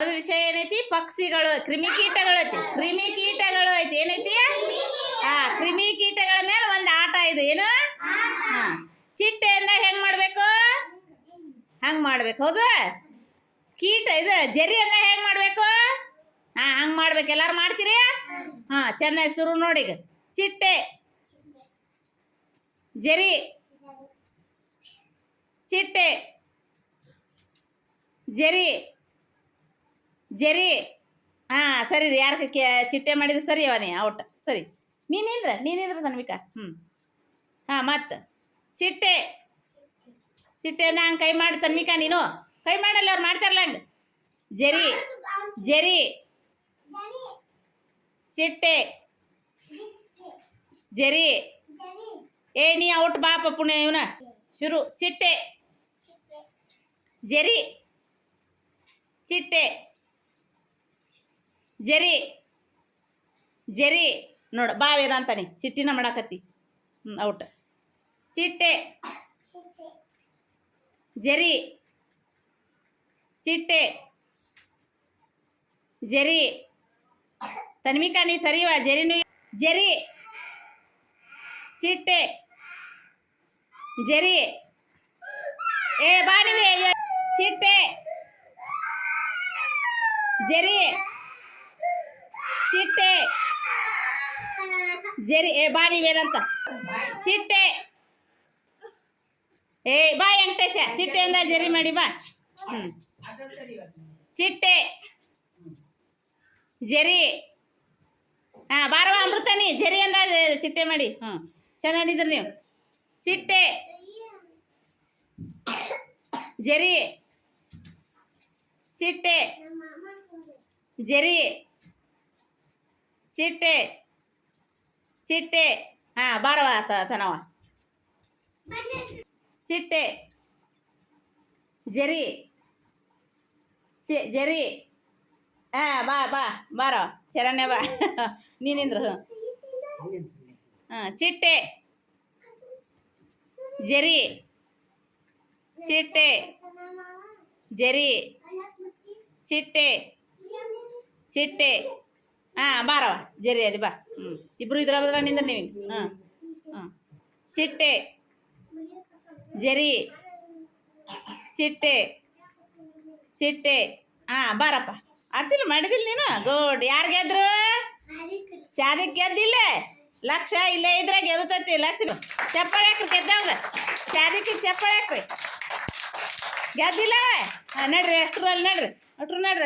ಅದ್ರ ವಿಷಯ ಏನೈತಿ? ಪಕ್ಷಿಗಳು, ಕ್ರಿಮಿಕೀಟಗಳು ಐತಿ. ಕ್ರಿಮಿಕೀಟಗಳು ಐತಿ. ಏನೈತಿ? ಹಾ ಕ್ರಿಮಿಕೀಟಗಳ ಮೇಲೆ ಒಂದು ಆಟ ಇದು. ಏನು? ಹಾ. ಚಿಟ್ಟೆ ಅಂದಾಗ ಹೆಂಗ್ ಮಾಡ್ಬೇಕು? ಹಂಗ್ ಮಾಡ್ಬೇಕು. ಹೌದು? ಕೀಟ ಇದು ಜರಿ ಅಂದಾಗ ಹೆಂಗ್ ಮಾಡ್ಬೇಕು? ಹಾ, ಹಂಗ್ ಮಾಡ್ಬೇಕು. ಎಲ್ಲಾರು ಮಾಡ್ತೀರಿ? ಹಾ, ಚೆನ್ನಾಗಿ ಶುರು ನೋಡಿ ಚಿಟ್ಟೆ. ಜರಿ. ಚಿಟ್ಟೆ. ಜರಿ. ಜರಿ. ಹಾಂ, ಸರಿ ರೀ. ಯಾರು ಚಿಟ್ಟೆ ಮಾಡಿದ್ರೆ ಸರಿ ಅವನೇ, ಔಟ್. ಸರಿ. ನೀನಿಂದ್ರ? ನೀನಿಂದ್ರ ತನ್ವಿಕ? ಹ್ಞೂ ಹಾಂ, ಮತ್ತು. ಚಿಟ್ಟೆ. ಚಿಟ್ಟೆ ಹಂಗೆ ಕೈ ಮಾಡಿ ತನ್ವಿಕ ನೀನು. ಕೈ ಮಾಡಲ್ಲ ಅವ್ರು ಮಾಡ್ತಾರಲ್ಲ ಹಂಗೆ. ಜರಿ. ಜರಿ. ಚಿಟ್ಟೆ. ಜರಿ. ಏ, ನೀ ಔಟ್ ಬಾಪ ಪುಣ್ಯ ಇವನ. ಶುರು. ಚಿಟ್ಟೆ. ಜರಿ. ಚಿಟ್ಟೆ. ಜರಿ ಜರಿ, ನೋಡು, ಬಾ ವೇದಾಂತಾನೆ ಚಿಟ್ಟಿನ ಮಾಡಾಕತ್ತಿ. ಔಟ್. ಚಿಟ್ಟೆ, ಜರಿ ಚಿಟ್ಟೆ, ಜರಿ. ತನ್ವಿಕಾ, ನೀ ಸರಿವಾ ಜರಿನು ಜರಿ. ಚಿಟ್ಟೆ, ಜರಿ. ಏ, ಬಾ ನೀವೇ ಚಿಟ್ಟೆ, ಜರಿ. ಚಿಟ್ಟೆ. ಜರಿ, ಏ, ಬಾ ನೀವೇನಂತ ಚಿಟ್ಟೆ. ಏ, ಬಾ ವೆಂಕಟೇಶ, ಚಿಟ್ಟೆಯಿಂದ ಜರಿ ಮಾಡಿ, ಬಾ. ಚಿಟ್ಟೆ. ಜರಿ. ಹಾಂ ಬಾರವ ಅಮೃತನಿ ಜರಿ ಅಂದ ಚಿಟ್ಟೆ ಮಾಡಿ. ಹ್ಞೂ ಚೆನ್ನಾಗಿದ್ರಿ ನೀವು. ಚಿಟ್ಟೆ. ಜರಿ. ಚಿಟ್ಟೆ. ಜರಿ. ಚಿಟ್ಟೆ ಚಿಟ್ಟೆ, ಹಾಂ ಬಾರವ ತನವ. ಚಿಟ್ಟೆ, ಜರಿ, ಚಿ, ಜರಿ. ಹಾಂ, ಬಾ ಬಾ, ಬಾರೋ, ಶರಣ್ಯ ಬಾ. ನೀನಿಂದ್ರು. ಹಾಂ, ಚಿಟ್ಟೆ, ಜರಿ ಚಿಟ್ಟೆ ಜರಿ, ಚಿಟ್ಟೆ ಚಿಟ್ಟೆ. ಹಾಂ ಬಾರವ ಜರಿ ಅದು, ಬಾ. ಹ್ಞೂ ಇಬ್ರು ಇದ್ರ ಬದ್ರ ನಿಂದ ನೀವು ಹಾಂ ಹಾಂ. ಚಿಟ್ಟೆ ಜರಿ. ಚಿಟ್ಟೆ ಚಿಟ್ಟೆ ಹಾಂ ಬಾರಪ್ಪ ಆತಿಲ್ಲ ಮಾಡಿದಿಲ್ಲ ನೀನು? ಗುಡ್. ಯಾರು ಗೆದ್ರು? ಶಾದಿಕ್ ಗೆದ್ದಿಲ್ಲ? ಲಕ್ಷ ಇಲ್ಲೇ ಇದ್ರೆ ಗೆದ್ತತಿ. ಲಕ್ಷ ಚಪ್ಪಾಳೆ ಹಾಕ್ರಿ ಗೆದ್ದವ್ರ ಶಾದಿಗೆ ಚಪ್ಪಾಳೆ ಹಾಕ್ರಿ. ಗೆದ್ದಿಲ್ಲ? ಹಾಂ, ನಡ್ರಿ ಅಷ್ಟ್ರಲ್ಲಿ ನಡ್ರಿ. ಅಷ್ಟ್ರು ನಡ್ರಿ